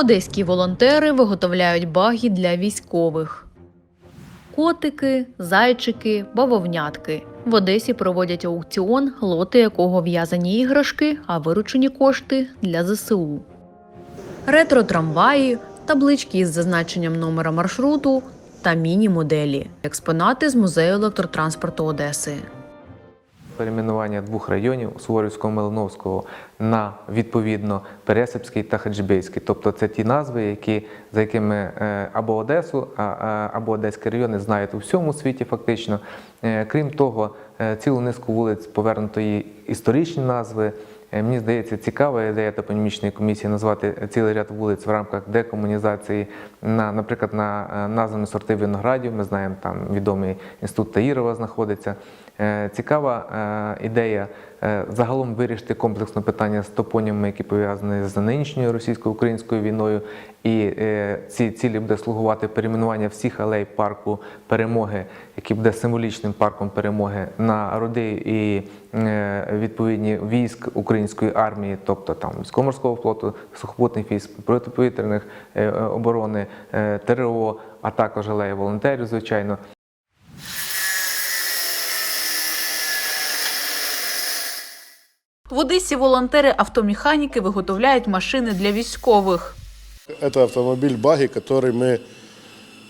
Одеські волонтери виготовляють баги для військових. Котики, зайчики, бавовнятки. В Одесі проводять аукціон, лоти якого в'язані іграшки, а виручені кошти для ЗСУ. Ретро-трамваї, таблички із зазначенням номера маршруту та міні-моделі. Експонати з музею електротранспорту Одеси. Перейменування двох районів Суворівського Милиновського на відповідно Пересипський та Хаджибейський. Тобто це ті назви, які, за якими е, або Одесу, або Одеські райони знають у всьому світі, фактично. Е, Крім того, е, цілу низку вулиць повернутої історичні назви. Е, Мені здається, цікава ідея топонімічної комісії назвати цілий ряд вулиць в рамках декомунізації, на, наприклад, на е, назвами сорти виноградів. Ми знаємо, там відомий інститут Таїрова знаходиться. Е, Цікава е, ідея е, загалом вирішити комплексно питання з топонімами, які пов'язані з нинішньою російсько-українською війною. І е, ці цілі буде слугувати перейменування всіх алей парку перемоги, який буде символічним парком перемоги на роди і е, відповідні військ української армії, тобто там військово-морського флоту, сухопутних військ, протиповітряних е, е, оборони, е, ТРО, а також алеї волонтерів, звичайно. В Одесі волонтери-автомеханіки виготовляють машини для військових. Это автомобиль баги, который мы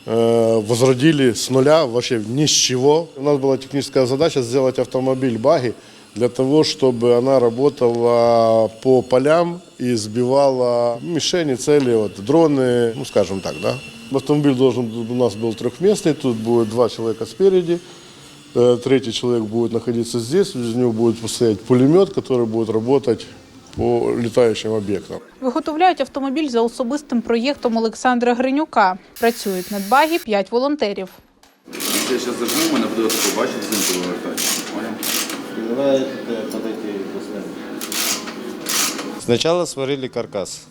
э, возродили с нуля, вообще ни с чего. У нас была техническая задача сделать автомобиль баги для того, чтобы она работала по полям и сбивала мишени, цели, вот, дроны, ну скажем так, да. Автомобиль должен у нас был трехместный, тут будет два человека спереди, э, третий человек будет находиться здесь, из него будет стоять пулемет, который будет работать по летающим объектам. Виготовляють автомобіль за особистим проєктом Олександра Гринюка. Працюють над багі п'ять волонтерів. Якщо я зараз зажму, у мене буде отако, бачите, з ним повертати. Э. Сначала сварили каркас,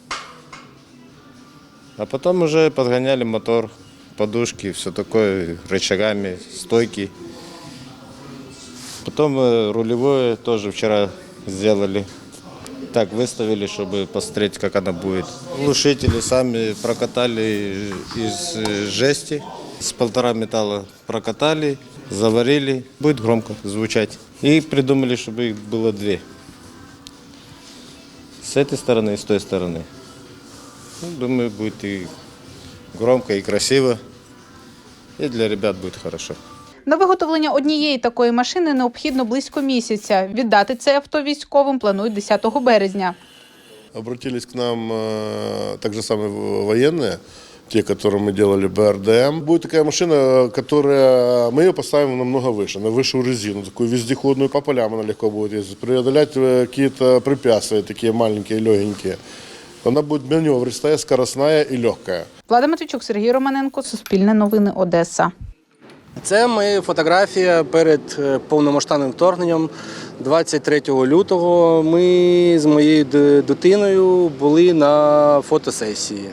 а потом уже подгоняли мотор, подушки, все такое, рычагами, стойки. Потом э, рулевое тоже вчера сделали. Так выставили, чтобы посмотреть, как она будет. Глушители сами прокатали из э, жести, с полтора металла прокатали, заварили. Будет громко звучать. И придумали, чтобы их было две. С этой стороны и с той стороны. Ну, думаю, будет и громко, и красиво. И для ребят будет хорошо. На виготовлення однієї такої машини необхідно близько місяця. Віддати це авто військовим планують 10 березня. Обратились к нам э, так же самые военные, те, которым мы делали БРДМ. Будет такая машина, которая мы ее поставим намного выше, на высшую резину, такую вездеходную по полям она легко будет ездить, преодолять э, какие-то препятствия такие маленькие, легенькие. Она будет маневристая, скоростная и легкая. Влада Матвійчук, Сергій Романенко, Суспільне новини, Одеса. Це моя фотографія перед е, повномасштабним вторгненням. 23 лютого ми з моєю д- дитиною були на фотосесії.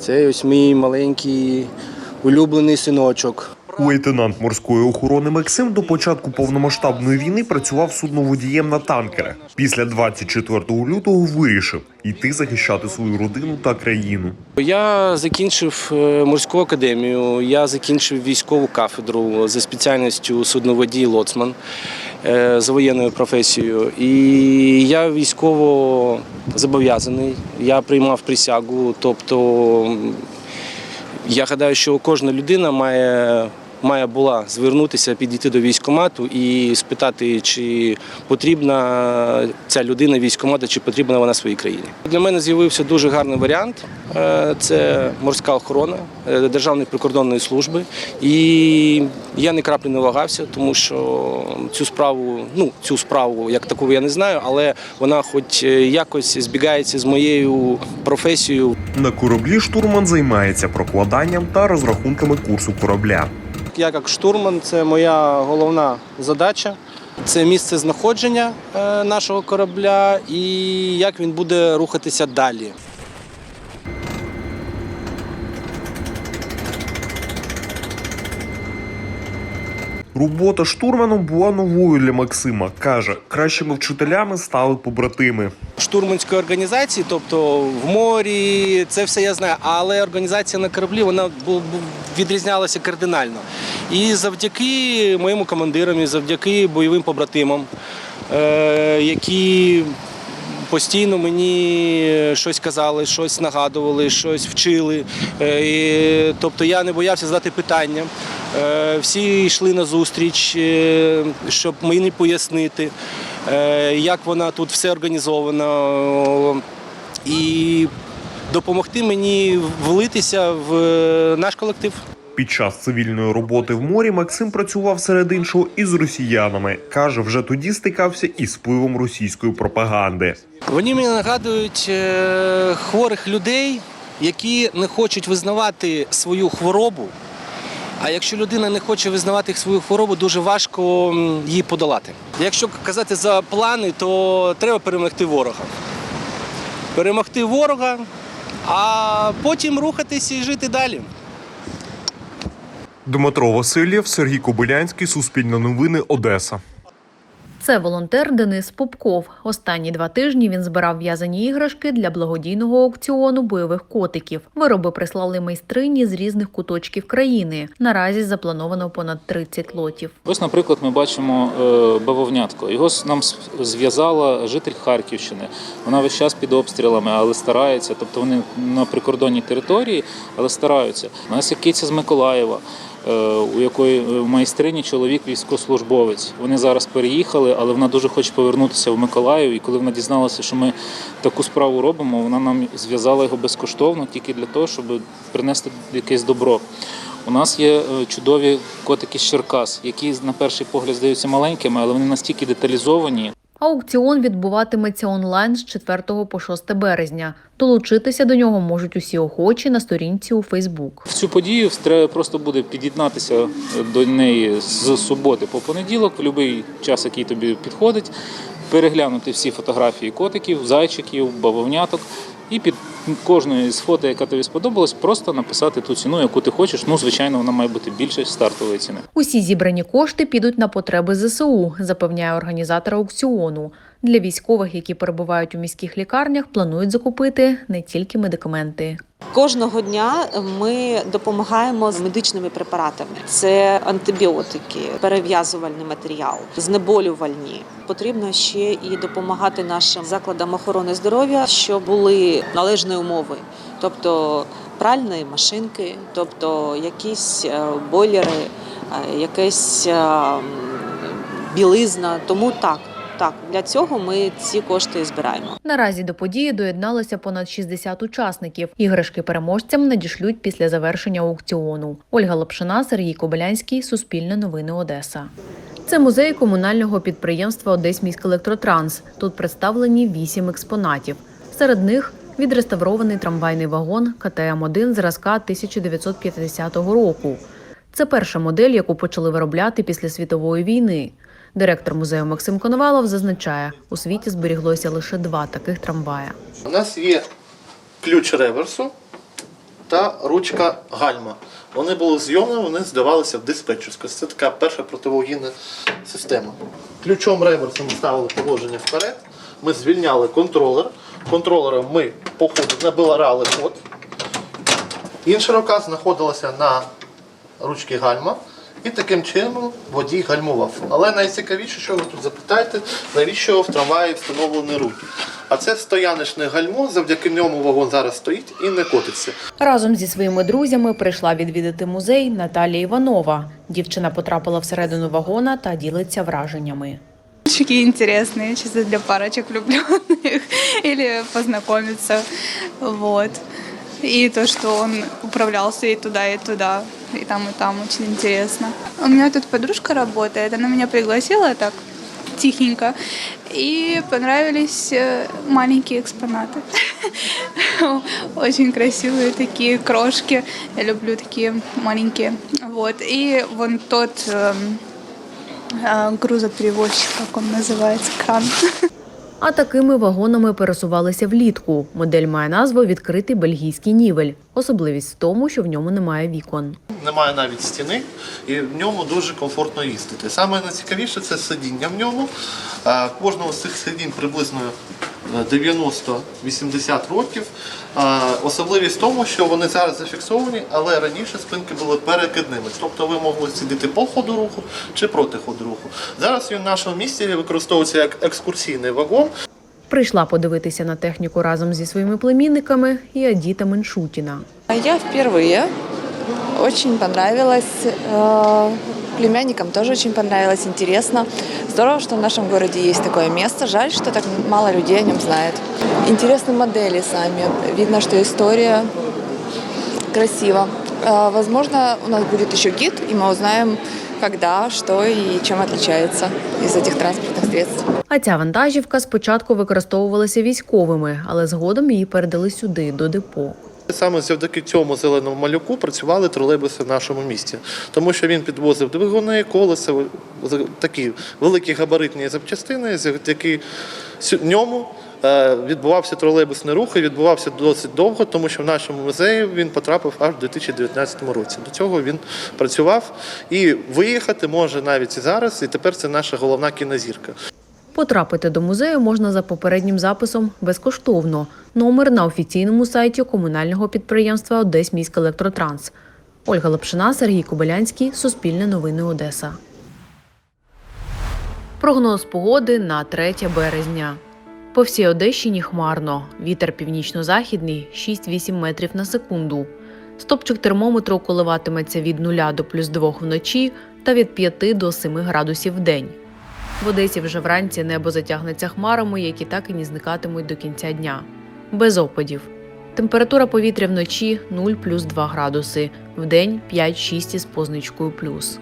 Це ось мій маленький улюблений синочок. Лейтенант морської охорони Максим до початку повномасштабної війни працював судноводієм на танкерах. Після 24 лютого вирішив йти захищати свою родину та країну. Я закінчив е, морську академію, я закінчив військову кафедру за спеціальністю судноводій лоцман е, за воєнною професією. І я військово зобов'язаний. Я приймав присягу. Тобто я гадаю, що кожна людина має. Має була звернутися, підійти до військкомату і спитати, чи потрібна ця людина військкомату, чи потрібна вона своїй країні. Для мене з'явився дуже гарний варіант. Е, Це морська охорона е, Державної прикордонної служби. І я ні краплі не вагався, тому що цю справу, ну цю справу як таку я не знаю, але вона, хоч е, якось збігається з моєю професією. На кораблі штурман займається прокладанням та розрахунками курсу корабля. Я як штурман, це моя головна задача. Це місце знаходження е, нашого корабля і як він буде рухатися далі. Робота штурманом була новою для Максима. каже, кращими вчителями стали побратими. штурманської організації, тобто в морі, це все я знаю. Але організація на кораблі вона відрізнялася кардинально. І завдяки моєму командирам, і завдяки бойовим побратимам, е, які постійно мені щось казали, щось нагадували, щось вчили. Е, і, тобто я не боявся задати питання. Е, Всі йшли на зустріч, е, щоб мені пояснити, е, як вона тут все організовано, і допомогти мені влитися в наш колектив. Під час цивільної роботи в морі Максим працював серед іншого із росіянами. каже, вже тоді стикався із впливом російської пропаганди. Вони мені нагадують хворих людей, які не хочуть визнавати свою хворобу. А якщо людина не хоче визнавати свою хворобу, дуже важко її подолати. Якщо казати за плани, то треба перемогти ворога. Перемогти ворога, а потім рухатися і жити далі. Дмитро Васильєв, Сергій Кобилянський, Суспільне новини, Одеса. Це волонтер Денис Попков. Останні два тижні він збирав в'язані іграшки для благодійного аукціону бойових котиків. Вироби прислали майстрині з різних куточків країни. Наразі заплановано понад 30 лотів. Ось, наприклад, ми бачимо е, бавовнятко. Його нам зв'язала житель Харківщини. Вона весь час під обстрілами, але старається. Тобто вони на прикордонній території, але стараються. У нас є киця з Миколаєва. Е, У якої е, майстрині чоловік військовослужбовець. Вони зараз переїхали, але вона дуже хоче повернутися в Миколаїв. І коли вона дізналася, що ми таку справу робимо, вона нам зв'язала його безкоштовно тільки для того, щоб принести якесь добро. У нас є е, чудові котики з Черкас, які на перший погляд здаються маленькими, але вони настільки деталізовані. Аукціон відбуватиметься онлайн з 4 по 6 березня. Долучитися до нього можуть усі охочі на сторінці у Фейсбук. В цю подію треба просто буде під'єднатися до неї з суботи по понеділок, в будь-який час, який тобі підходить, переглянути всі фотографії котиків, зайчиків, бавовняток. І під кожною з фото, яка тобі сподобалась, просто написати ту ціну, яку ти хочеш. Ну, звичайно, вона має бути більше стартової ціни. Усі зібрані кошти підуть на потреби ЗСУ, запевняє організатор аукціону. Для військових, які перебувають у міських лікарнях, планують закупити не тільки медикаменти. Кожного дня ми допомагаємо з медичними препаратами. Це антибіотики, перев'язувальний матеріал, знеболювальні. Потрібно ще і допомагати нашим закладам охорони здоров'я, щоб були належні умови, тобто пральні машинки, тобто якісь е, бойлери, е, якась е, білизна. Тому так, так для цього ми ці кошти і збираємо. Наразі до події доєдналося понад 60 учасників. Іграшки переможцям надішлють після завершення аукціону. Ольга Лапшина, Сергій Кобилянський, Суспільне новини Одеса. Це музей комунального підприємства «Одесьміськелектротранс». Тут представлені вісім експонатів. Серед них відреставрований трамвайний вагон КТМ-1 зразка 1950 року. Це перша модель, яку почали виробляти після світової війни. Директор музею Максим Коновалов зазначає, у світі зберіглося лише два таких трамвая. У нас є ключ реверсу та ручка гальма. Вони були зйомні, вони здавалися в диспетчерську. Це така перша противогінна система. Ключом реверсу ми ставили положення вперед. Ми звільняли контролер. Контролером ми по ходу набирали код. Інша рука знаходилася на ручці гальма. І таким чином водій гальмував. Але найцікавіше, що ви тут запитаєте, навіщо в трамваї встановлені руки. А це стояночне гальмо, завдяки ньому вагон зараз стоїть і не котиться. Разом зі своїми друзями прийшла відвідати музей Наталія Іванова. Дівчина потрапила всередину вагона та ділиться враженнями. Такие интересные, чисто для парочек влюбленных или познакомиться, вот. И то, что он управлялся и туда, и туда, и там, и там, очень интересно. У меня тут подружка работает, она меня пригласила так тихенько, и понравились э, маленькие экспонаты. Очень красивые такие крошки, я люблю такие маленькие. Вот, и вон тот эм, а, грузоперевозчик, как он называется, кран. А такими вагонами пересувалися влітку. Модель має назву відкритий бельгійський нівель. Особливість в тому, що в ньому немає вікон. Немає навіть стіни, і в ньому дуже комфортно їздити. Саме найцікавіше це сидіння в ньому. Е, Кожного з цих сидінь приблизно 90-80 років. Особливість в тому, що вони зараз зафіксовані, але раніше спинки були перекидними. Тобто ви могли сидіти по ходу руху чи проти ходу руху. Зараз він в нашому місті використовується як екскурсійний вагон. Прийшла подивитися на техніку разом зі своїми племінниками і Адіта Меншутіна. Я впервые. Очень понравилось. Э, Племянникам тоже очень понравилось, интересно. Здорово, что в нашем городе есть такое место. Жаль, что так мало людей о нем знает. Интересны модели сами. Видно, что история красиво. Э, Возможно, у нас будет еще гид, и мы узнаем, когда, что и чем отличается из этих транспортных средств. А ця вантажівка спочатку використовувалася військовими, але згодом її передали сюди, до депо. Саме завдяки цьому зеленому малюку працювали тролейбуси в нашому місті, тому що він підвозив двигуни, колеса, такі великі габаритні запчастини, завдяки ньому е, відбувався тролейбусний рух і відбувався досить довго, тому що в нашому музеї він потрапив аж в 2019 році. До цього він працював і виїхати може навіть і зараз, і тепер це наша головна кінозірка. Потрапити до музею можна за попереднім записом безкоштовно. Номер на офіційному сайті комунального підприємства Одесь Електротранс. Ольга Лапшина, Сергій Кобилянський, Суспільне новини Одеса. Прогноз погоди на 3 березня. По всій Одещині хмарно. Вітер північно-західний 6-8 метрів на секунду. Стопчик термометру коливатиметься від 0 до плюс 2 вночі та від 5 до 7 градусів в день. В Одесі вже вранці небо затягнеться хмарами, які так і не зникатимуть до кінця дня. Без опадів. Температура повітря вночі 0 плюс 2 градуси, вдень 5-6 із позначкою плюс.